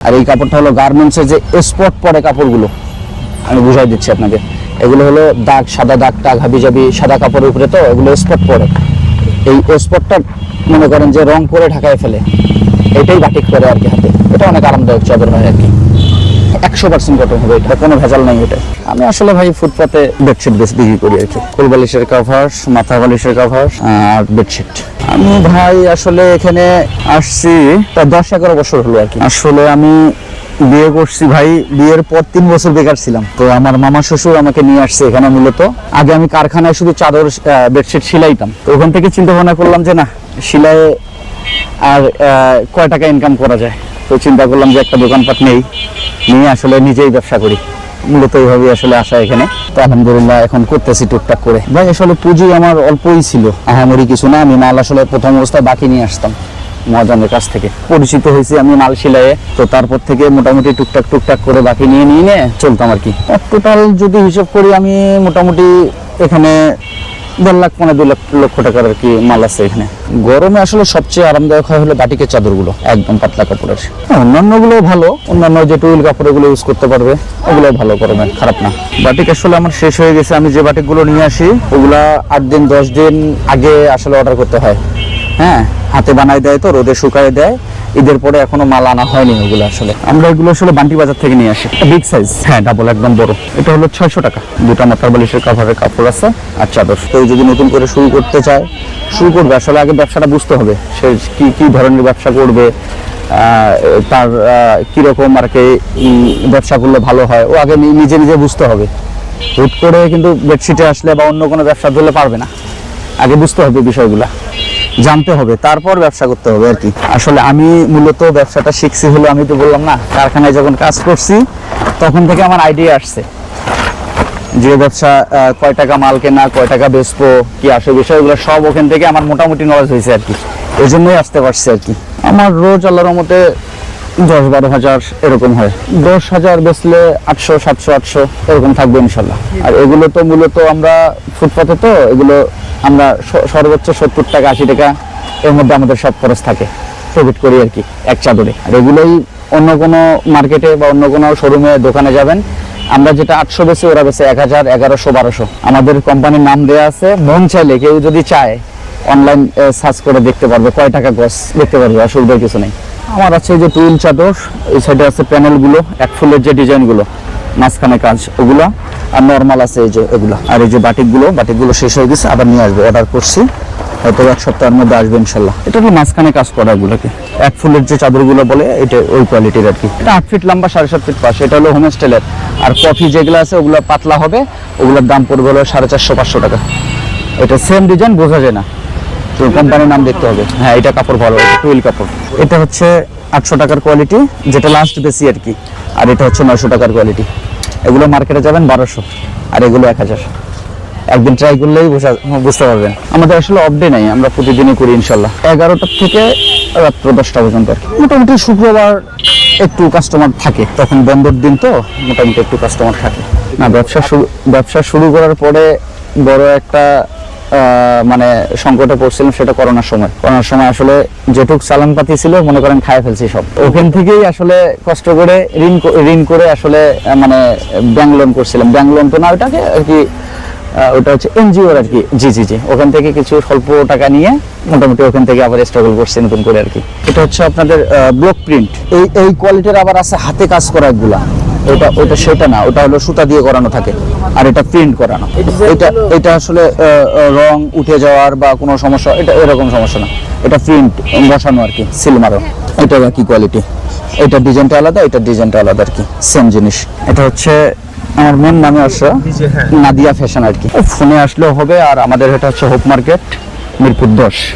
আর এই কাপড়টা হলো গার্মেন্টসের যে স্পট পরে কাপড়গুলো, আমি বুঝাই দিচ্ছি আপনাকে। এগুলো হলো দাগ, সাদা দাগ টাগ হাবি জাবি সাদা কাপড়ের উপরে তো এগুলো স্পট পরে। এই স্পটটা মনে করেন যে রং করে ঢাকায় ফেলে, এটাই বাটিক করে আর কি হাতে। এটা অনেক আরামদায়ক চাদর হয় আর কি। একশো পার্সেন্ট কটন হবে, এটা কোনো ভেজাল নাই এটা। আমি আসলে ভাই ফুটপাতে বেডশিট বেশ বিক্রি করি আর কি। কোল বালিশের কাভার মাথা বালিশের কাভার আর বেডশিট আমি ভাই আসলে এখানে আসছি তা দশ এগারো বছর হলো আর কি। আসলে আমি বিয়ে করছি ভাই, বিয়ের পর তিন বছর বেকার ছিলাম। তো আমার মামা শ্বশুর আমাকে নিয়ে আসছে এখানে মূলত। আগে আমি কারখানায় শুধু চাদর বেডশিট সিলাইতাম। তো ওখান থেকে চিন্তা ভাবনা করলাম যে না, সিলাই আর কয় টাকা ইনকাম করা যায়? তো চিন্তা করলাম যে একটা দোকানপাট নেই, নিয়ে আসলে নিজেই ব্যবসা করি। মূলত এইভাবে আসলে আসা এখানে। তো আলহামদুলিল্লাহ এখন করতেছি টুকটাক করে। ভাই, আসলে পুঁজি আমার অল্পই ছিল। আহামরি কিছু না, আমি মাল আসলে প্রথম অবস্থায় বাকি নিয়ে আসতাম মহাজনের কাছ থেকে। পরিচিত হয়েছি আমি মাল সিলাইয়ে। তো তারপর থেকে মোটামুটি টুকটাক টুকটাক করে বাকি নিয়ে নিয়ে নিয়ে চলতাম আর কি। টোটাল যদি হিসাব করি, আমি মোটামুটি এখানে দেড় লাখ পনেরো দুই লাখ লক্ষ টাকার আর কি মাল আছে এখানে। গরমে আসলে সবচেয়ে আরামদায়ক হয় হলো বাটিকের চাদরগুলো একদম পাতলা কাপড়ের। হ্যাঁ, অন্যান্যগুলো ভালো অন্যান্য যে টুইল কাপড় এগুলো ইউজ করতে পারবে ওগুলো ভালো গরমে খারাপ না। বাটিক আসলে আমার শেষ হয়ে গেছে আমি যে বাটিকগুলো নিয়ে আসি ওগুলা আট দিন দশ দিন আগে আসলে অর্ডার করতে হয়। হ্যাঁ হাতে বানায় দেয় তো রোদে শুকায় দেয়। ঈদের পরে এখনও মাল আনা হয়নি ওগুলো আসলে। আমরা এগুলো আসলে বান্টি বাজার থেকে নিয়ে আসি। বিগ সাইজ হ্যাঁ ডাবল একদম বড়। এটা হলো ছয়শো টাকা। দুটা মাথার বালিশের কাভারের কাপড় আছে আর চাদর। কেউ যদি নতুন করে শুরু করতে চায় শুরু করবে। আসলে আগে ব্যবসাটা বুঝতে হবে সে কি কি ধরনের ব্যবসা করবে তার কীরকম আর কি ব্যবসা করলে ভালো হয়। ও আগে নিজে নিজে বুঝতে হবে। হুট করে কিন্তু বেডশিটে আসলে বা অন্য কোনো ব্যবসা ধরলে পারবে না। আগে বুঝতে হবে বিষয়গুলা। জানতে হবে, তারপর ব্যবসা করতে হবে আর কি। আসলে আমি মূলত ব্যবসাটা শিখছি হলো, আমি তো বললাম না, কারখানায় যখন কাজ করছি, তখন থেকে আমার আইডিয়া আসছে। যে ব্যবসা কয় টাকা মাল কেনা, কয় টাকা বেচবো, কি আসে বিষয়গুলো সব ওখান থেকে আমার মোটামুটি নলেজ হয়েছে আর কি। এই জন্যই আসতে পারছি আর কি। আমার রোজ আল্লাহর মতে দশ বারো হাজার এরকম হয়। দশ হাজার বেচলে আটশো, সাতশো, আটশো এরকম থাকবে ইনশাল্লাহ। আর এগুলো তো মূলত আমরা ফুটপাথে তো, এগুলো আমরা সর্বোচ্চ সত্তর টাকা, আশি টাকা এর মধ্যে আমাদের সব খরচ থাকে। প্রফিট করি আর কি, এক চাদরে। আর এগুলোই অন্য কোনো মার্কেটে বা অন্য কোনো শোরুমে, দোকানে যাবেন। আমরা যেটা আটশো বেশি ওরা বেশি এক হাজার, এগারোশো, বারোশো। আমাদের কোম্পানির নাম দেওয়া আছে, মন চাইলে কেউ যদি চায় অনলাইন সার্চ করে দেখতে পারবে, কয় টাকা গস দেখতে পারবে, অসুবিধার কিছু নেই। আমার আছে যে টুইল চাদর, এই সাইডে আছে প্যানেলগুলো এক ফুলের যে ডিজাইনগুলো মাঝখানে কাজ, ওগুলো, আর নর্মাল আছে এই যে এগুলো। আর এই যে বাটিকগুলো বাটিকগুলো শেষ হয়ে গেছে, আবার নিয়ে আসবে অর্ডার করছি। হয়তো এক সপ্তাহের মধ্যে আসবে, ইনশাল্লাহ। এটা হলো মাঝখানে কাজ করা এগুলোকে। এক ফুলের যে চাদরগুলো বলে, এটা ওই কোয়ালিটির আর কি। এটা আট ফিট লম্বা, সাড়ে সাত ফিট পাশে এটা হলো হোম স্টাইলের আর কফি যেগুলো আছে, ওগুলো পাতলা হবে, ওগুলোর দাম পড়বে হলো সাড়ে চারশো, পাঁচশো টাকা। এটা সেম ডিজাইন বোঝা যায় না। তো কোম্পানির নাম দেখতে হবে। হ্যাঁ এটা কাপড় ভালো টুইল কাপড়। এটা হচ্ছে আটশো টাকার কোয়ালিটি যেটা লাস্ট বেশি আর কি। আর এটা হচ্ছে নয়শো টাকার কোয়ালিটি এগুলো মার্কেটে যাবেন বারোশো, আর এগুলো এক হাজার। একদিন ট্রাই করলেই বোঝা বুঝতে পারবেন। আমাদের আসলে অফ ডে নাই, আমরা প্রতিদিনই করি ইনশাল্লাহ। এগারোটা থেকে রাত্র দশটা পর্যন্ত আর কি। মোটামুটি শুক্রবার একটু কাস্টমার থাকে, তখন বন্ধর দিন তো মোটামুটি একটু কাস্টমার থাকে। না, ব্যবসা শুরু ব্যবসা শুরু করার পরে বড় একটা মানে সংকটে পড়ছিলাম সেটা করোনার সময়। করোনার সময় আসলে যেটুক চালান পাতি ছিল, মনে করেন খায় ফেলছি সব। ওখান থেকেই আসলে কষ্ট করে ঋণ ঋণ করে আসলে মানে ব্যাংক লোন করছিলাম। ব্যাংক লোন তো না ওটাকে আর কি ওটা হচ্ছে এনজিওর আর কি। জি জি জি। ওখান থেকে কিছু স্বল্প টাকা নিয়ে মোটামুটি ওখান থেকে আবার স্ট্রাগল করছি নতুন করে আর কি। এটা হচ্ছে আপনাদের ব্লক প্রিন্ট এই এই কোয়ালিটির আবার আছে হাতে কাজ করা এগুলা। এটা ওটা সেটা না ওটা হলো সুতা দিয়ে করানো থাকে আর এটা প্রিন্ট করানো। এটা এটা আসলে রং উঠে যাওয়ার বা কোনো সমস্যা এটা এরকম সমস্যা না। এটা প্রিন্ট বসানো আর কি সিল মারো এটা কি কোয়ালিটি এটা ডিজাইনটা আলাদা এটা ডিজাইনটা আলাদা আর কি সেম জিনিস। এটা হচ্ছে আমার মেন নামে আসছে নাদিয়া ফ্যাশন আর কি। ফোনে আসলেও হবে আর আমাদের এটা হচ্ছে হোপ মার্কেট মিরপুর দশ।